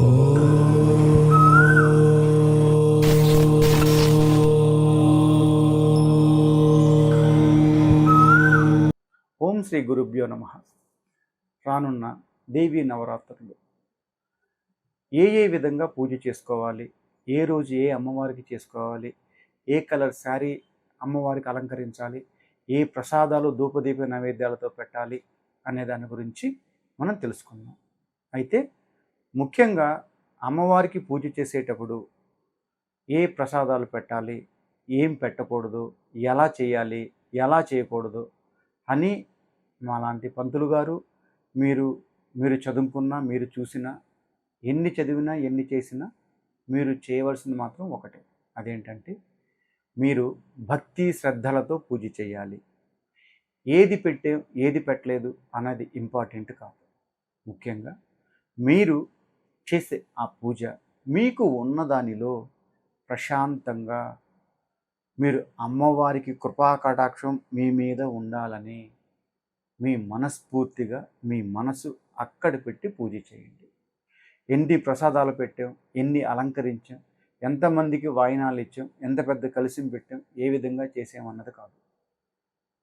ఓం శ్రీ గురుభ్యో నమ. రానున్న దేవీ నవరాత్రులు. ఏ ఏ విధంగా పూజ చేసుకోవాలి? ఏ రోజు ఏ అమ్మవారికి చేసుకోవాలి? ఏ కలర్ శారీ అమ్మవారికి అలంకరించాలి? ఏ ప్రసాదాలు ధూపదీప నైవేద్యాలతో పెట్టాలి? అనే దాని గురించి మనం తెలుసుకుందాం. అయితే ముఖ్యంగా అమ్మవారికి పూజ చేసేటప్పుడు ఏ ప్రసాదాలు పెట్టాలి ఏం పెట్టకూడదు ఎలా చేయాలి ఎలా చేయకూడదు అని మాలాంటి పంతులు గారు మీరు మీరు చదువుకున్నా మీరు చూసినా ఎన్ని చదివినా ఎన్ని చేసినా మీరు చేయవలసింది మాత్రం ఒకటే. అదేంటంటే మీరు భక్తి శ్రద్ధలతో పూజ చేయాలి. ఏది పెట్టే ఏది పెట్టలేదు అన్నది ఇంపార్టెంట్ కాదు. ముఖ్యంగా మీరు చేసే ఆ పూజ మీకు ఉన్నదానిలో ప్రశాంతంగా మీరు అమ్మవారికి కృపా కటాక్షం మీ మీద ఉండాలని మీ మనస్ఫూర్తిగా మీ మనసు అక్కడ పెట్టి పూజ చేయండి. ఎన్ని ప్రసాదాలు పెట్టాం ఎన్ని అలంకరించాం ఎంతమందికి వాయినాలు ఇచ్చాం ఎంత పెద్ద కలిసి పెట్టాం ఏ విధంగా చేసామన్నది కాదు.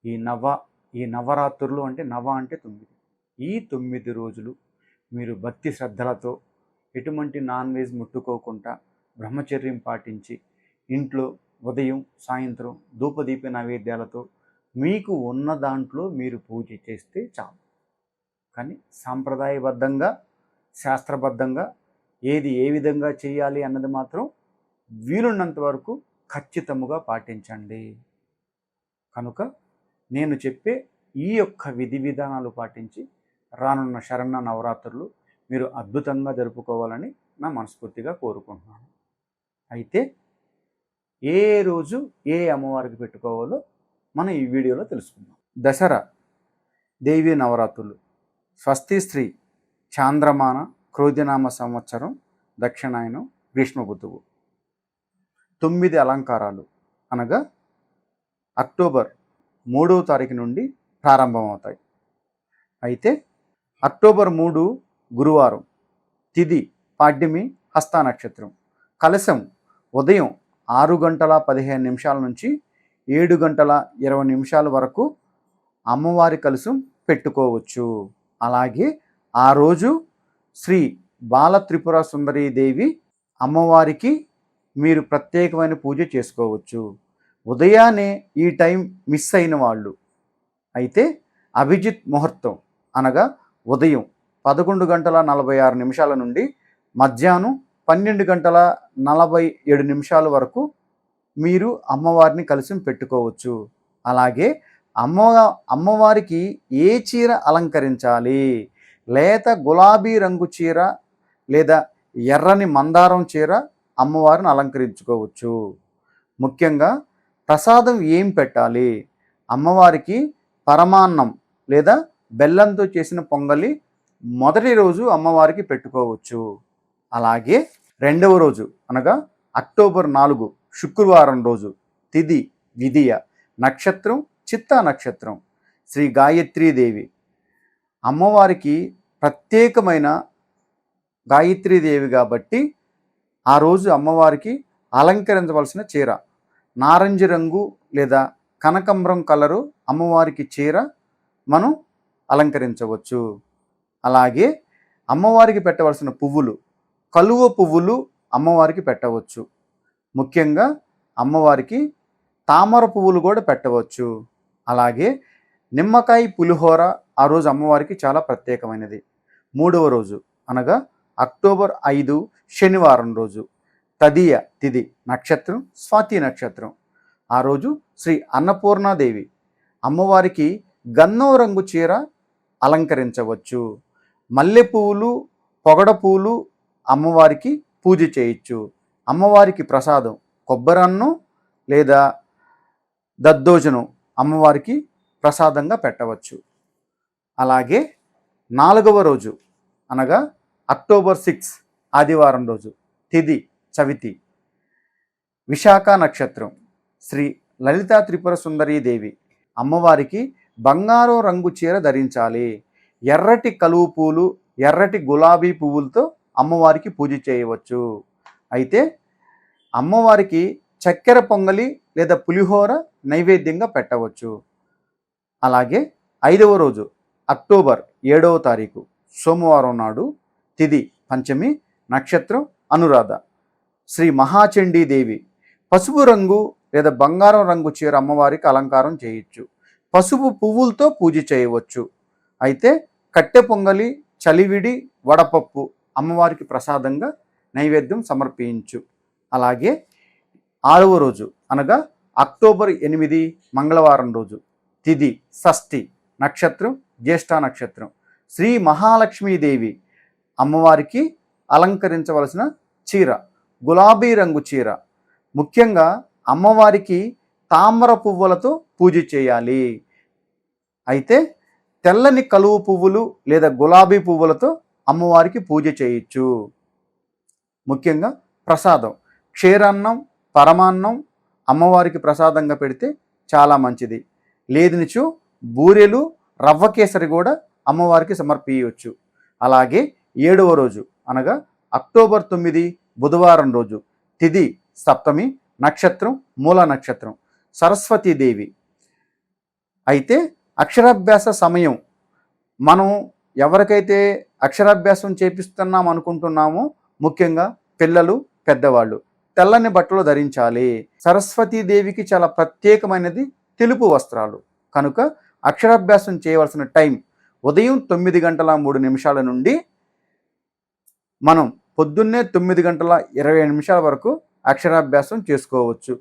ఈ నవ ఈ నవరాత్రులు అంటే నవ అంటే తొమ్మిది. ఈ తొమ్మిది రోజులు మీరు భక్తి శ్రద్ధలతో ఎటువంటి నాన్ వెజ్ ముట్టుకోకుండా బ్రహ్మచర్యం పాటించి ఇంట్లో ఉదయం సాయంత్రం ధూపదీప నైవేద్యాలతో మీకు ఉన్న దాంట్లో మీరు పూజ చేస్తే చాలు. కానీ సాంప్రదాయబద్ధంగా శాస్త్రబద్ధంగా ఏది ఏ విధంగా చేయాలి అన్నది మాత్రం వీలున్నంత వరకు ఖచ్చితముగా పాటించండి. కనుక నేను చెప్పే ఈ యొక్క విధి విధానాలు పాటించి రానున్న శరణ నవరాత్రులు మీరు అద్భుతంగా జరుపుకోవాలని నా మనస్ఫూర్తిగా కోరుకుంటున్నాను. అయితే ఏ రోజు ఏ అమ్మవారికి పెట్టుకోవాలో మనం ఈ వీడియోలో తెలుసుకుందాం. దసరా దేవి నవరాత్రులు స్వస్తి స్త్రీ చాంద్రమాన క్రోధినామ సంవత్సరం దక్షిణాయనం గ్రీష్మబుద్ధువు తొమ్మిది అలంకారాలు అనగా అక్టోబర్ మూడవ తారీఖు నుండి ప్రారంభమవుతాయి. అయితే అక్టోబర్ మూడు గురువారం తిది పాడ్యమి హస్త నక్షత్రం. కలశం ఉదయం ఆరు గంటల పదిహేను నిమిషాల నుంచి ఏడు గంటల ఇరవై నిమిషాల వరకు అమ్మవారి కలశం పెట్టుకోవచ్చు. అలాగే ఆ రోజు శ్రీ బాల త్రిపుర దేవి అమ్మవారికి మీరు ప్రత్యేకమైన పూజ చేసుకోవచ్చు. ఉదయాన్నే ఈ టైం మిస్ అయిన వాళ్ళు. అయితే అభిజిత్ ముహూర్తం అనగా ఉదయం పదకొండు గంటల నలభై ఆరు నిమిషాల నుండి మధ్యాహ్నం పన్నెండు గంటల నలభై ఏడు నిమిషాల వరకు మీరు అమ్మవారిని కలిసి పెట్టుకోవచ్చు. అలాగే అమ్మ అమ్మవారికి ఏ చీర అలంకరించాలి? లేత గులాబీ రంగు చీర లేదా ఎర్రని మందారం చీర అమ్మవారిని అలంకరించుకోవచ్చు. ముఖ్యంగా ప్రసాదం ఏం పెట్టాలి? అమ్మవారికి పరమాన్నం లేదా బెల్లంతో చేసిన పొంగలి మొదటి రోజు అమ్మవారికి పెట్టుకోవచ్చు. అలాగే రెండవ రోజు అనగా అక్టోబర్ నాలుగు శుక్రవారం రోజు తిది విధియ నక్షత్రం చిత్తా నక్షత్రం శ్రీ గాయత్రీదేవి అమ్మవారికి ప్రత్యేకమైన గాయత్రీదేవి కాబట్టి ఆ రోజు అమ్మవారికి అలంకరించవలసిన చీర. నారంజ రంగు లేదా కనకంబరం కలరు అమ్మవారికి చీర మనం అలంకరించవచ్చు. అలాగే అమ్మవారికి పెట్టవలసిన పువ్వులు కలువ పువ్వులు అమ్మవారికి పెట్టవచ్చు. ముఖ్యంగా అమ్మవారికి తామర పువ్వులు కూడా పెట్టవచ్చు. అలాగే నిమ్మకాయ పులిహోర ఆ రోజు అమ్మవారికి చాలా ప్రత్యేకమైనది. మూడవ రోజు అనగా అక్టోబర్ ఐదు శనివారం రోజు తదియ తిది నక్షత్రం స్వాతి నక్షత్రం. ఆ రోజు శ్రీ అన్నపూర్ణాదేవి అమ్మవారికి గన్నో రంగు చీర అలంకరించవచ్చు. మల్లె పువ్వులు పొగడ పువ్వులు అమ్మవారికి పూజ చేయొచ్చు. అమ్మవారికి ప్రసాదం కొబ్బరన్నం లేదా దద్దోజనం అమ్మవారికి ప్రసాదంగా పెట్టవచ్చు. అలాగే నాలుగవ రోజు అనగా అక్టోబర్ సిక్స్ ఆదివారం రోజు తిది చవితి విశాఖ నక్షత్రం శ్రీ లలితా త్రిపుర సుందరీదేవి అమ్మవారికి బంగారు రంగు చీర ధరించాలి. ఎర్రటి కలువు పూలు ఎర్రటి గులాబీ పువ్వులతో అమ్మవారికి పూజ చేయవచ్చు. అయితే అమ్మవారికి చక్కెర పొంగలి లేదా పులిహోర నైవేద్యంగా పెట్టవచ్చు. అలాగే ఐదవ రోజు అక్టోబర్ ఏడవ తారీఖు సోమవారం నాడు తిది పంచమి నక్షత్రం అనురాధ. శ్రీ మహాచండీదేవి పసుపు రంగు లేదా బంగారం రంగు చీర అమ్మవారికి అలంకారం చేయొచ్చు. పసుపు పువ్వులతో పూజ చేయవచ్చు. అయితే కట్టె పొంగలి చలివిడి వడపప్పు అమ్మవారికి ప్రసాదంగా నైవేద్యం సమర్పించు. అలాగే ఆరవ రోజు అనగా అక్టోబర్ ఎనిమిది మంగళవారం రోజు తిది షష్ఠి నక్షత్రం జ్యేష్ఠ నక్షత్రం. శ్రీ మహాలక్ష్మీదేవి అమ్మవారికి అలంకరించవలసిన చీర గులాబీ రంగు చీర. ముఖ్యంగా అమ్మవారికి తామర పువ్వులతో పూజ చేయాలి. అయితే తెల్లని కలువు పువ్వులు లేదా గులాబీ పువ్వులతో అమ్మవారికి పూజ చేయొచ్చు. ముఖ్యంగా ప్రసాదం. క్షీరాన్నం పరమాన్నం అమ్మవారికి ప్రసాదంగా పెడితే చాలా మంచిది. లేదినిచు బూరెలు రవ్వ కేసరి కూడా అమ్మవారికి సమర్పించవచ్చు అలాగే ఏడవ రోజు అనగా అక్టోబర్ తొమ్మిది బుధవారం రోజు తిది సప్తమి నక్షత్రం మూల నక్షత్రం సరస్వతీదేవి. అయితే అక్షరాభ్యాస సమయం. మనం ఎవరికైతే అక్షరాభ్యాసం చేపిస్తున్నాం అనుకుంటున్నామో ముఖ్యంగా పిల్లలు పెద్దవాళ్ళు తెల్లని బట్టలు ధరించాలి. సరస్వతీదేవికి చాలా ప్రత్యేకమైనది తెలుపు వస్త్రాలు. కనుక అక్షరాభ్యాసం చేయవలసిన టైం ఉదయం తొమ్మిది గంటల మూడు నిమిషాల నుండి మనం పొద్దున్నే తొమ్మిది గంటల ఇరవై నిమిషాల వరకు అక్షరాభ్యాసం చేసుకోవచ్చు.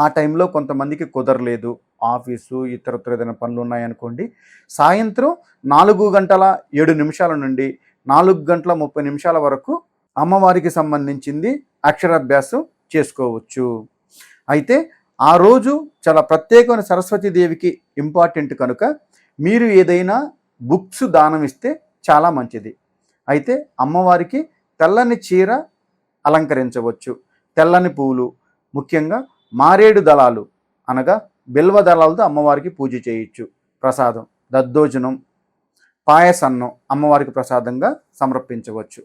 ఆ టైంలో కొంతమందికి కుదరలేదు. ఆఫీసు ఇతరత్ర ఏదైనా పనులు ఉన్నాయనుకోండి సాయంత్రం నాలుగు గంటల ఏడు నిమిషాల నుండి నాలుగు గంటల ముప్పై నిమిషాల వరకు అమ్మవారికి సంబంధించింది అక్షరాభ్యాసం చేసుకోవచ్చు. అయితే ఆ రోజు చాలా ప్రత్యేకమైన సరస్వతీదేవికి ఇంపార్టెంట్ కనుక మీరు ఏదైనా బుక్స్ దానం ఇస్తే చాలా మంచిది. అయితే అమ్మవారికి తెల్లని చీర అలంకరించవచ్చు. తెల్లని పూలు ముఖ్యంగా మారేడు దళాలు అనగా బిల్వ దళాలతో అమ్మవారికి పూజ చేయొచ్చు ప్రసాదం దద్దోజనం పాయసన్నం అమ్మవారికి ప్రసాదంగా సమర్పించవచ్చు.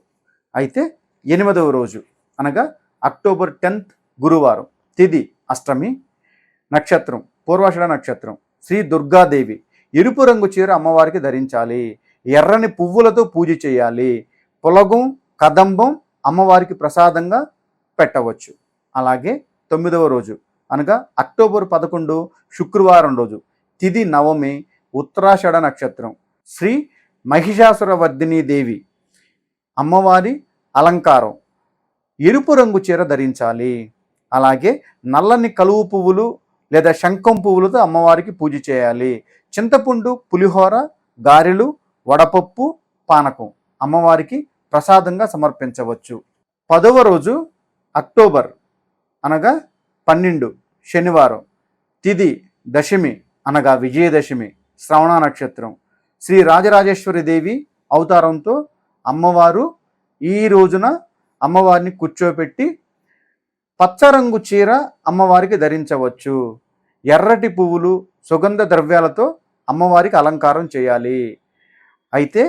అయితే ఎనిమిదవ రోజు అనగా అక్టోబర్ టెన్త్ గురువారం తిది అష్టమి నక్షత్రం పూర్వాషడ నక్షత్రం శ్రీ దుర్గాదేవి ఎరుపు రంగు చీర అమ్మవారికి ధరించాలి. ఎర్రని పువ్వులతో పూజ చేయాలి. పొలగం కదంబం అమ్మవారికి ప్రసాదంగా పెట్టవచ్చు. అలాగే తొమ్మిదవ రోజు అనగా అక్టోబర్ పదకొండు శుక్రవారం రోజు. తిది నవమి ఉత్తరాషడ నక్షత్రం. శ్రీ మహిషాసురవర్ధిని దేవి. అమ్మవారి అలంకారం. ఎరుపు రంగు చీర ధరించాలి. అలాగే నల్లని కలువు పువ్వులు లేదా శంఖం పువ్వులతో అమ్మవారికి పూజ చేయాలి. చింతపండు పులిహోర గారెలు వడపప్పు పానకం అమ్మవారికి ప్రసాదంగా సమర్పించవచ్చు. పదవ రోజు అక్టోబర్. అనగా పన్నెండు శనివారం. తిది దశమి అనగా విజయదశమి శ్రవణ నక్షత్రం. శ్రీ రాజరాజేశ్వరి దేవి అవతారంతో అమ్మవారు ఈ రోజున అమ్మవారిని కూర్చోపెట్టి పచ్చరంగు చీర అమ్మవారికి ధరించవచ్చు. ఎర్రటి పువ్వులు సుగంధ ద్రవ్యాలతో అమ్మవారికి అలంకారం చేయాలి. అయితే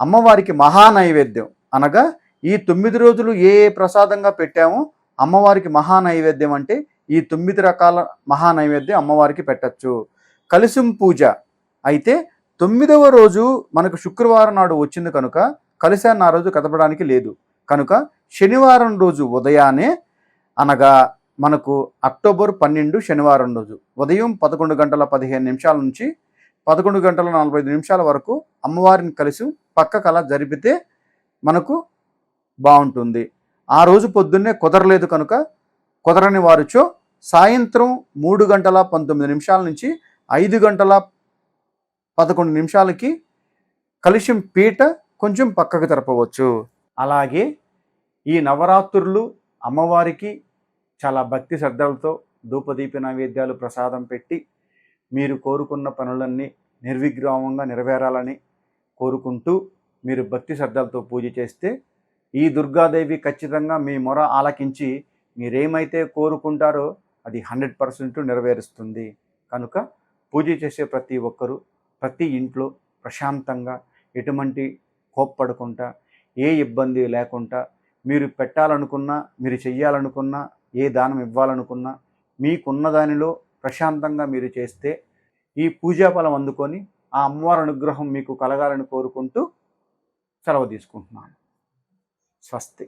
అమ్మవారికి మహా నైవేద్యం అనగా ఈ తొమ్మిది రోజులు ఏ ఏ ప్రసాదంగా పెట్టామో అమ్మవారికి మహా నైవేద్యం అంటే ఈ తొమ్మిది రకాల మహా నైవేద్యం అమ్మవారికి పెట్టచ్చు. కలిసిం పూజ అయితే తొమ్మిదవ రోజు మనకు శుక్రవారం నాడు వచ్చింది కనుక కలిశాన్ని ఆ రోజు కదపడానికి లేదు. కనుక శనివారం రోజు ఉదయాన్నే అనగా మనకు అక్టోబర్ పన్నెండు శనివారం రోజు ఉదయం పదకొండు గంటల పదిహేను నిమిషాల నుంచి పదకొండు గంటల నలభై ఐదు నిమిషాల వరకు అమ్మవారిని కలిసి పక్క కళ జరిపితే మనకు బాగుంటుంది. ఆ రోజు పొద్దున్నే కుదరలేదు కనుక కుదరని వారుచో సాయంత్రం మూడు గంటల పంతొమ్మిది నిమిషాల నుంచి ఐదు గంటల పదకొండు నిమిషాలకి కలిసిం పీట కొంచెం పక్కకు జరపవచ్చు అలాగే ఈ నవరాత్రులు అమ్మవారికి చాలా భక్తి శ్రద్ధలతో ధూపదీప నైవేద్యాలు ప్రసాదం పెట్టి మీరు కోరుకున్న పనులన్నీ నిర్విగ్రామంగా నెరవేరాలని కోరుకుంటూ మీరు భక్తి శ్రద్ధలతో పూజ చేస్తే ఈ దుర్గాదేవి ఖచ్చితంగా మీ మొర ఆలకించి మీరేమైతే కోరుకుంటారో అది హండ్రెడ్ పర్సెంట్ నెరవేరుస్తుంది. కనుక పూజ చేసే ప్రతి ఒక్కరూ ప్రతి ఇంట్లో ప్రశాంతంగా ఎటువంటి కోప్పడకుండా ఏ ఇబ్బంది లేకుండా మీరు పెట్టాలనుకున్నా మీరు చెయ్యాలనుకున్నా ఏ దానం ఇవ్వాలనుకున్నా మీకున్న దానిలో ప్రశాంతంగా మీరు చేస్తే ఈ పూజాఫలం అందుకొని ఆ అమ్మవారి అనుగ్రహం మీకు కలగాలని కోరుకుంటూ సెలవు తీసుకుంటున్నాను. స్వస్తి